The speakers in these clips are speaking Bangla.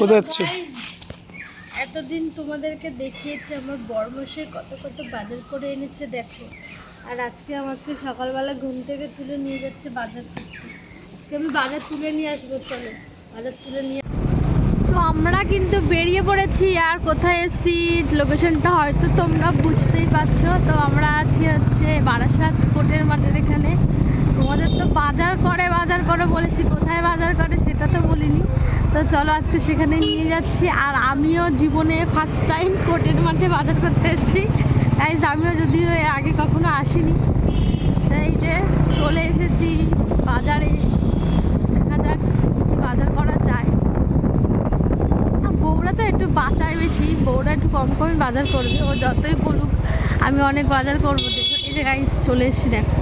কোথায় যাচ্ছে? এতদিন তোমাদেরকে দেখিয়েছি আমার বর্মশাই কত কত বাজার করে এনেছে দেখো। আর আজকে আমাকে সকালবেলা ঘুম থেকে তুলে নিয়ে যাচ্ছে বাজার করতে। আজকে আমি বাজার তুলে নিয়ে আসব চলো। বাজার তুলে নিয়ে তো আমরা কিন্তু বেরিয়ে পড়েছি আর কোথায় এসেছি লোকেশনটা হয়তো তোমরা বুঝতেই পারছ। তো আমরা আছি হচ্ছে বারাসাত কোটের মাঠের এখানে। তোমাদের তো বাজার করে বাজার করে বলেছি, কোথায় বাজার করে সেটা তো বলিনি। তো চলো আজকে সেখানে নিয়ে যাচ্ছি, আর আমিও জীবনে ফার্স্ট টাইম কোটের মাঠে বাজার করতে এসেছি। গাইজ আমিও যদিও এর আগে কখনো আসিনি। এই যে চলে এসেছি বাজারে। দেখা যাক কী বাজার করা যায়। বউরা তো একটু বাঁচায় বেশি বউরা একটু কম কমই বাজার করবে, ও যতই বলুক আমি অনেক বাজার করব। এই যে গাইস চলে এসেছি, দেখো।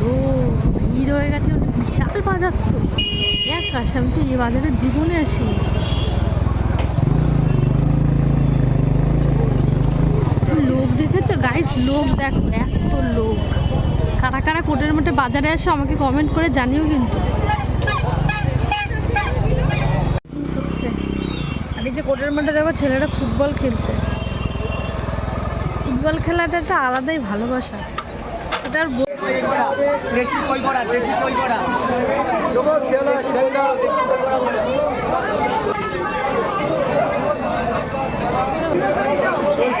লোক, ভিড় হয়ে গেছে মানে বিশাল বাজার তো। এক আমি তো এই বাজারে জীবনে আসিনি। লোক দেখেছ? গাইস লোক দেখো, এত লোক। কারা কারা কোটের মধ্যে বাজারে আসে, আমাকে কমেন্ট করে জানিও কিন্তু। আর এই যে কোটের মাঠে দেখো ছেলেরা ফুটবল খেলছে। ফুটবল খেলাটা একটা আলাদাই ভালোবাসা। ব- দেশি কই করা দেশি কই করা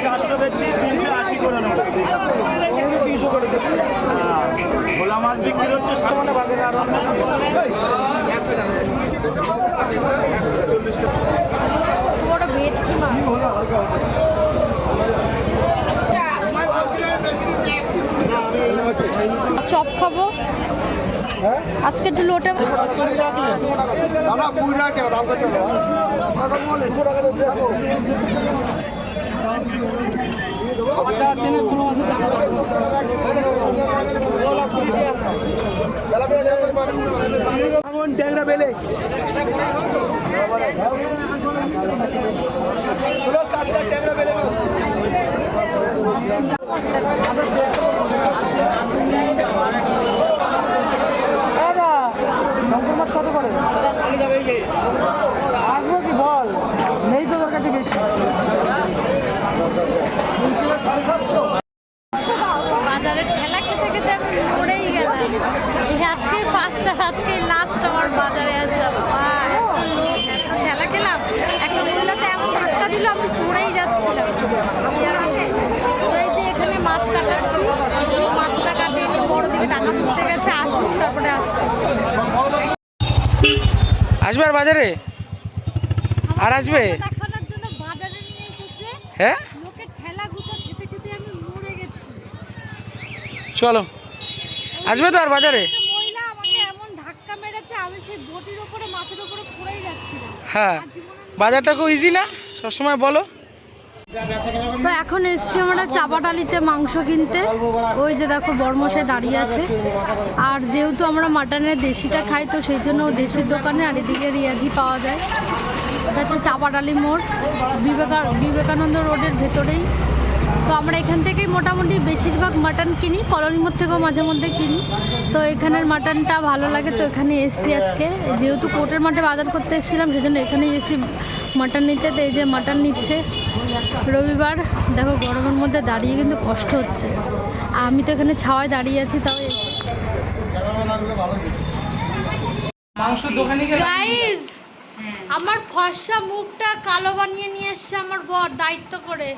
চারশো দিচ্ছি তিনশো আশি করে নেব। তিনশো করে দিচ্ছি হ্যাঁ ভোলা মাছ বিক্রি হচ্ছে সামনে বাজারে আরও বড় ভেটকি মাছ চপ খাব। আজকে একটু লোটে ট্যাংরা বেলে। পুরো কাটটা ট্যাংরা বেলে মাছ আসব কি বল নেই তো তোর কাছে বেশি বাজারে ঠেলা খেতে খেতে আমি মরেই গেলাম এই আজকে ফার্স্ট আর আজকে লাস্ট আমার বাজারে আসা বাবা এত লোক, এত ঠেলা খেলাম একটা মহিলাতে এমন ধাক্কা দিল আমি পড়েই যাচ্ছিলাম কি আর বলব? তো এই যে এখানে মাছ কাটাচ্ছি এই মাছটা কাটে এনে বড় দিকে টাকা তুলতে গেছে আসুন তারপরে আসতে। আসবে আর বাজারে? আর আসবে? হ্যাঁ? চলো। আসবে তো আর বাজারে? হ্যাঁ। বাজারটা খুব ইজি না? সবসময় বলো। তো এখন এসছি আমরা চাপাটালিতে মাংস কিনতে। ওই যে দেখো বর্মশাই দাঁড়িয়ে আছে। আর যেহেতু আমরা মাটনের দেশিটা খাই, তো সেই জন্য দেশির দোকানে আর এদিকে রিয়াজি পাওয়া যায়। এটা হচ্ছে চাপাটালি মোড়, বিবেকা বিবেকানন্দ রোডের ভেতরেই। তো আমরা এখান থেকেই মোটামুটি বেশিরভাগ মাটন কিনি কলোনি মোড় থেকেও মাঝে মধ্যে কিনি। তো এখানের মাটনটা ভালো লাগে, তো এখানে এসছি আজকে। যেহেতু কোর্টের মাঠে বাজার করতে এসেছিলাম, সেজন্য এখানে এসি মাটন নিচ্ছে তো এই যে মাটন নিচ্ছে। রবিবার দেখো গরমের মধ্যে দাঁড়িয়ে কিন্তু কষ্ট হচ্ছে। আমি তো এখানে ছাওয়ায় দাঁড়িয়ে আছি তাও গাইজ আমার ফর্সা মুখটা কালো বানিয়ে নিয়ে এসছে আমার বর দায়িত্ব করে।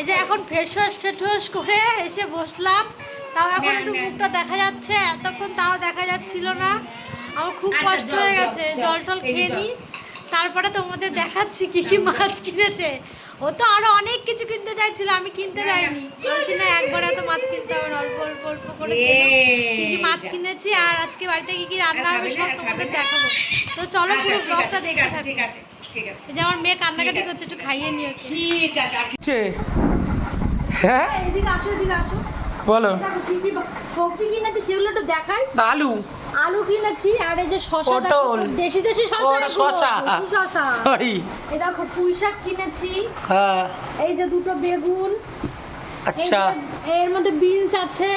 এই যে এখন ফেস ওয়াশ টেট ওয়াশ করে এসে বসলাম। তাও এখন একটু মুখটা দেখা যাচ্ছে এতক্ষণ তাও দেখা যাচ্ছিল না। আমার খুব কষ্ট হয়ে গেছে জল। টল খেয়ে নিই তারপরে তোমাদের দেখাচ্ছি কি কি মাছ কিনেছে। ও তো আরও অনেক কিছু কিনতে চাইছিল আমি কিনতে যাইনি। বলছি না একবার এত মাছ কিনতে হবে না, অল্প অল্প অল্প করে কি কি মাছ কিনেছি আর আজকে বাড়িতে কি কি রান্না হবে সব তোমাদের দেখাবো। তো চলো পুরো ব্লগটা দেখে থাকি। ঠিক আছে ঠিক আছে। এই যে আমার মেয়ে কান্নাকাটি করছে একটু খাইয়ে নিও ঠিক আছে হ্যাঁ? এদিকে আসো এদিকে আসো। বলো। কি কি সেগুলো একটু দেখাই। আলু। আলু কিনেছি আর এই যে শশা পটল। দেশি দেশি শশা শশা। সরি এই দেখো পুঁই শাক কিনেছি। হ্যাঁ। এই যে দুটো বেগুন। আচ্ছা। এর মধ্যে বিনস আছে।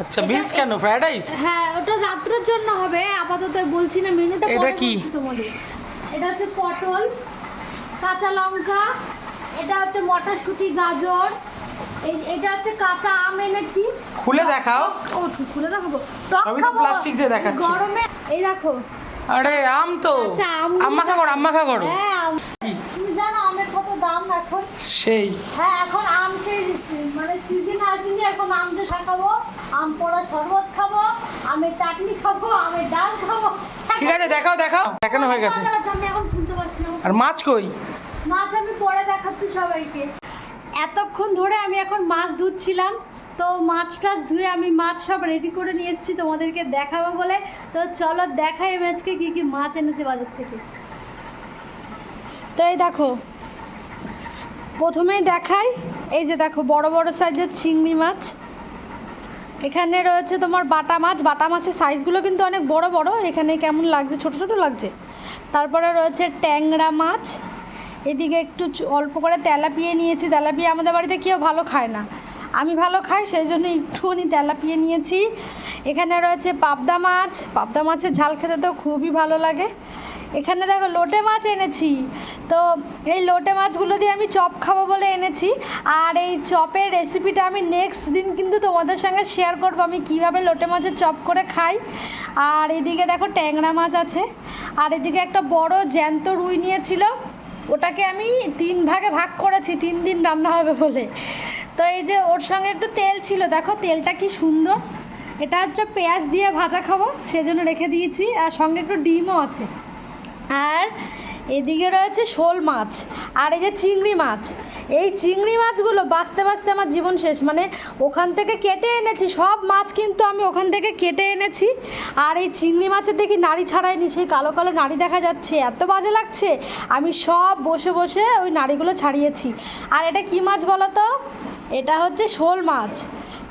আচ্ছা বিনস কেন? ফ্রাইড রাইস হ্যাঁ ওটা রাত্রের জন্য হবে। আপাতত বলছি না মেনুটা এটা কি? তোমাদের। এটা হচ্ছে পটল কাঁচা লঙ্কা এটা হচ্ছে মটরশুঁটি গাজর। এটা হচ্ছে কাঁচা আম এনেছি। খুলে দেখাও। ও খুলে দেখাবো। টক আমি তো plastic দিয়ে দেখাচ্ছি। গরমে এই দেখো। আরে আম তো। আচ্ছা, করো করো। হ্যাঁ তুমি জানো আমের কত দাম এখন? সেই। হ্যাঁ এখন আম সেই মানে সিজন আসেনি এখন আম যে খাব আম পোড়া শরবত খাব আমের চাটনি খাব আমের ডাল খাব। ঠিক আছে দেখাও দেখাও। দেখানো হয়ে গেছে। আমি এখন শুনতে না। আর মাছ কই? মাছ আমি পরে দেখাচ্ছি সবাইকে। এতক্ষণ ধরে আমি এখন মাছ ধুচ্ছিলাম, তো মাছ টাছ ধুয়ে আমি মাছ সব রেডি করে নিয়ে এসেছি তোমাদেরকে দেখাবো বলে। তো চলো দেখাই আমি আজকে কী কী মাছ এনেছে বাজার থেকে। তো এই দেখো, প্রথমেই দেখাই, এই যে দেখো বড় বড় সাইজের চিংড়ি মাছ। এখানে রয়েছে তোমার বাটা মাছ, বাটা মাছের সাইজগুলো কিন্তু অনেক বড় বড়, এখানে কেমন লাগছে, ছোট ছোট লাগছে। তারপরে রয়েছে ট্যাংরা মাছ এদিকে একটু অল্প করে তেলাপিয়ে নিয়েছি। তেলাপিয়া আমাদের বাড়িতে কেউ ভালো খায় না। আমি ভালো খাই, সেই জন্য একটুখানি তেলাপিয়ে নিয়েছি। এখানে রয়েছে পাবদা মাছ। পাবদা মাছের ঝাল খেতে তো খুবই ভালো লাগে। এখানে দেখো লোটে মাছ এনেছি। তো এই লোটে মাছগুলো দিয়ে আমি চপ খাব বলে এনেছি। আর এই চপের রেসিপিটা আমি নেক্সট দিন কিন্তু তোমাদের সঙ্গে শেয়ার করব আমি কীভাবে লোটে মাছের চপ করে খাই। আর এদিকে দেখো ট্যাংরা মাছ আছে। আর এদিকে একটা বড় জ্যান্ত রুই নিয়েছিল। ওটাকে আমি তিন ভাগে ভাগ করেছি, তিন দিন রান্না হবে বলে। তো এই যে ওর সঙ্গে একটু তেল ছিল, দেখো তেলটা কি সুন্দর। এটা হচ্ছে পেঁয়াজ দিয়ে ভাজা খাব, সেজন্য রেখে দিয়েছি, আর সঙ্গে একটু ডিমও আছে। আর এদিকে রয়েছে শোল মাছ আর এই যে চিংড়ি মাছ। এই চিংড়ি মাছগুলো বাঁচতে বাঁচতে আমার জীবন শেষ। মানে ওখান থেকে কেটে এনেছি, সব মাছ কিন্তু আমি ওখান থেকে কেটে এনেছি। আর এই চিংড়ি মাছের দেখি নাড়ি ছাড়াইনি, সেই কালো কালো নাড়ি দেখা যাচ্ছে, এত বাজে লাগছে। আমি সব বসে বসে ওই নাড়িগুলো ছাড়িয়েছি। আর এটা কি মাছ বলো তো এটা হচ্ছে শোল মাছ।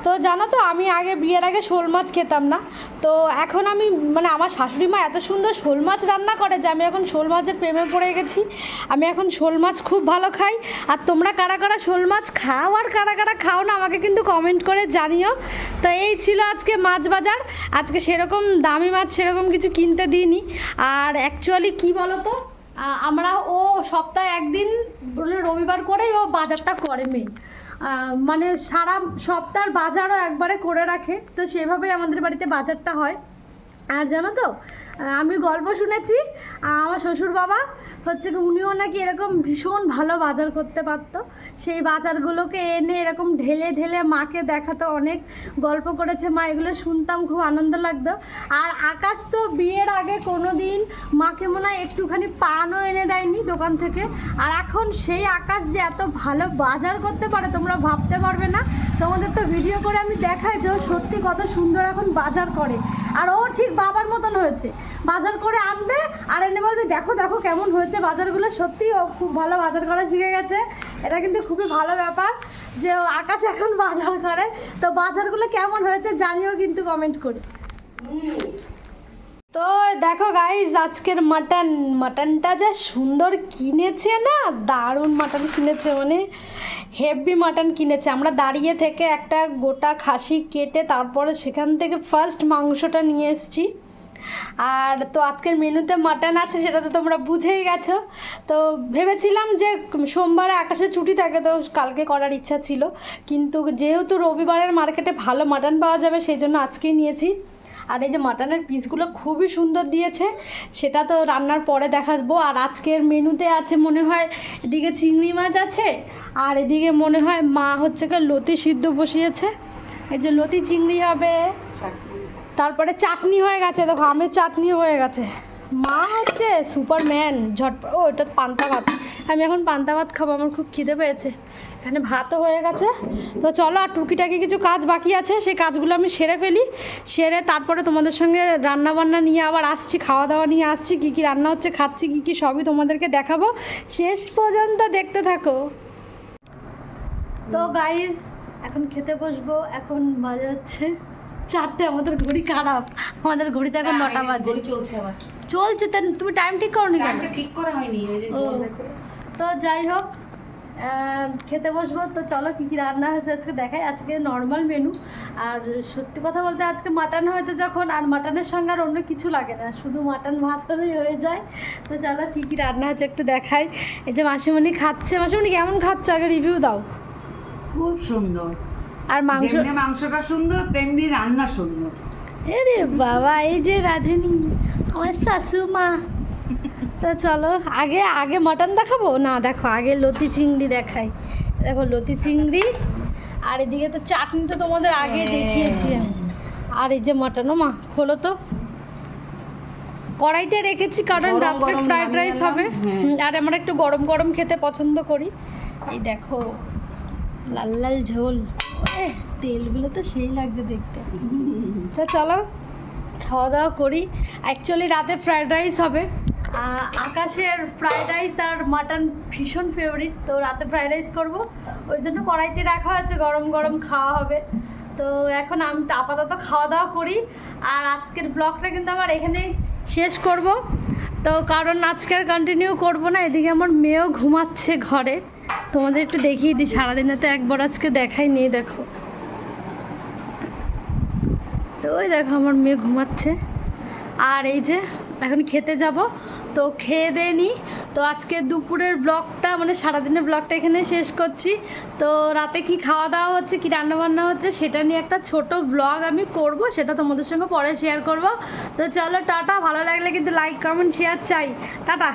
তো জানো তো, আমি আগে বিয়ের আগে শোল মাছ খেতাম না। তো এখন আমি মানে আমার শাশুড়ি মা এত সুন্দর শোল মাছ রান্না করে যে আমি এখন শোল মাছের প্রেমে পড়ে গেছি। আমি এখন শোল মাছ খুব ভালো খাই। আর তোমরা কারা কারা শোল মাছ খাও আর কারা কারা খাও না, আমাকে কিন্তু কমেন্ট করে জানিও। তো এই ছিল আজকে মাছ বাজার। আজকে সেরকম দামি মাছ সেরকম কিছু কিনতে দিইনি। আর অ্যাকচুয়ালি কি বলো তো আমরা ও সপ্তাহে একদিন, রবিবার করেই ও বাজারটা করে মেয়ে মানে সারা সপ্তাহের বাজারও একবারে করে রাখে। তো সেভাবেই আমাদের বাড়িতে বাজারটা হয়। আর জানো তো আমি গল্প শুনেছি আমার শ্বশুর বাবা হচ্ছে উনিও নাকি এরকম ভীষণ ভালো বাজার করতে পারতো। সেই বাজারগুলোকে এনে এরকম ঢেলে ঢেলে মাকে দেখাতো অনেক, গল্প করেছে মা, এগুলো শুনতাম, খুব আনন্দ লাগতো। আর আকাশ তো বিয়ের আগে কোনো দিন মাকে মনে হয় একটুখানি পানও এনে দেয়নি দোকান থেকে। আর এখন সেই আকাশ যে এত ভালো বাজার করতে পারে, তোমরা ভাবতে পারবে না। তোমাদের তো ভিডিও করে আমি দেখাই যে ও সত্যি কত সুন্দর এখন বাজার করে। আর ও ঠিক বাবার মতন হয়েছে। বাজার করে আনবে আর এনে বলবে, দেখো দেখো কেমন হয়েছে বাজারগুলো। সত্যি খুব ভালো বাজার করা শিখে গেছে। এটা কিন্তু খুবই ভালো ব্যাপার যে আকাশ এখন বাজার করে। তো বাজারগুলো কেমন হয়েছে জানিও কিন্তু কমেন্ট করে। তো দেখো গাইজ আজকের মাটন মাটনটা যা সুন্দর কিনেছে না, দারুণ মাটন কিনেছে মানে হেভি মাটন কিনেছে। আমরা দাঁড়িয়ে থেকে একটা গোটা খাসি কেটে তারপরে সেখান থেকে ফার্স্ট মাংসটা নিয়ে এসেছি। আর তো আজকের মেনুতে মাটন আছে, সেটা তো তোমরা বুঝেই গেছো। তো ভেবেছিলাম যে সোমবারে আকাশে ছুটি থাকে, তো কালকে করার ইচ্ছা ছিল। কিন্তু যেহেতু রবিবারের মার্কেটে ভালো মাটন পাওয়া যাবে, সেই জন্য আজকেই নিয়েছি। আর এই যে মাটনের পিসগুলো খুবই সুন্দর দিয়েছে, সেটা তো রান্নার পরে দেখাবো। আর আজকের মেনুতে আছে, মনে হয় এদিকে চিংড়ি মাছ আছে, আর এদিকে মনে হয় মা হচ্ছে লতি সিদ্ধ বসিয়েছে। এই যে লতি চিংড়ি হবে তারপরে চাটনি হয়ে গেছে, দেখো, আমের চাটনি হয়ে গেছে। মা হচ্ছে সুপারম্যান, ঝটপট। ও, এটা পান্তা ভাত। আমি এখন পান্তা ভাত খাব, আমার খুব খিদে পেয়েছে। এখানে ভাতও হয়ে গেছে। তো চলো, আর টুকিটাকি কিছু কাজ বাকি আছে, সেই কাজগুলো আমি সেরে ফেলি। সেরে তারপরে তোমাদের সঙ্গে রান্না বান্না নিয়ে আবার আসছি খাওয়া দাওয়া নিয়ে আসছি, কী কী রান্না হচ্ছে, খাচ্ছি, কী কী সবই তোমাদেরকে দেখাবো। শেষ পর্যন্ত দেখতে থাকো। তো গাইজ এখন খেতে বসবো, এখন বাজে হচ্ছে চারটে আমাদের ঘড়ি খারাপ। আমাদের ঘড়িতে এখন নটা বাজে। চলছে আমার। চলছে তা তুমি টাইম ঠিক করো নি কেন ঠিক করা হয়নি ও তো যাই হোক খেতে বসবো তো চলো কী কী রান্না হয়েছে আজকে দেখাই। আজকে নর্মাল মেনু আর সত্যি কথা বলতে আজকে মাটন হয়তো যখন আর মাটনের সঙ্গে আর অন্য কিছু লাগে না। শুধু মাটন ভাত হলেই হয়ে যায়। তো চলো কী কী রান্না হয়েছে একটু দেখাই। এই যে মাসিমণি খাচ্ছে। মাসিমণি কেমন খাচ্ছে? আগে রিভিউ দাও। খুব সুন্দর। আর মাংস মাংসটা সুন্দর তেমনি রান্না সুন্দর। আরে বাবা এই যে রাধেনি আমার শাশু মা তো চলো আগে আগে মাটন দেখাবো? না দেখো আগে লতি চিংড়ি দেখাই। দেখো লতি চিংড়ি আর এদিকে তো চাটনি তো তোমাদের আগে দেখিয়েছি আমি। আর এই যে মাটনও মা খোলো তো। কড়াইতে রেখেছি কারণ রাত্রে ফ্রাইড রাইস হবে। হ্যাঁ। আর আমরা একটু গরম গরম খেতে পছন্দ করি। এই দেখো লাল লাল ঝোল। তেলগুলো তো সেই লাগছে দেখতে। তো চলো, খাওয়া দাওয়া করি। অ্যাকচুয়ালি রাতে ফ্রায়েড রাইস হবে। আকাশের ফ্রায়েড রাইস আর মাটন ভীষণ ফেভারিট তো রাতে ফ্রায়েড রাইস করব। ওই জন্য কড়াইতে রাখা আছে, গরম গরম খাওয়া হবে। তো এখন আমি আপাতত খাওয়া দাওয়া করি। আর আজকের ব্লগটা কিন্তু আমার এখানে শেষ করব। তো কারণ আজকে আর কন্টিনিউ করব না, এদিকে আমার মেয়েও ঘুমাচ্ছে ঘরে। তোমাদের একটু দেখিয়ে দিই, সারাদিনে তো একবার আজকে দেখাই নিয়ে দেখো। তো ওই দেখো, আমার মেয়ে ঘুমাচ্ছে। আর এই যে, এখন খেতে যাব। তো খেয়ে দিয়ে নিই। তো আজকে দুপুরের ব্লগটা মানে সারাদিনের ব্লগটা এখানে শেষ করছি। তো রাতে কি খাওয়া দাওয়া হচ্ছে, কি রান্না বান্না হচ্ছে, সেটা নিয়ে একটা ছোট ব্লগ আমি করব, সেটা তোমাদের সঙ্গে পরে শেয়ার করব। তো চলো, টাটা। ভালো লাগলে কিন্তু লাইক কমেন্ট শেয়ার চাই। টাটা।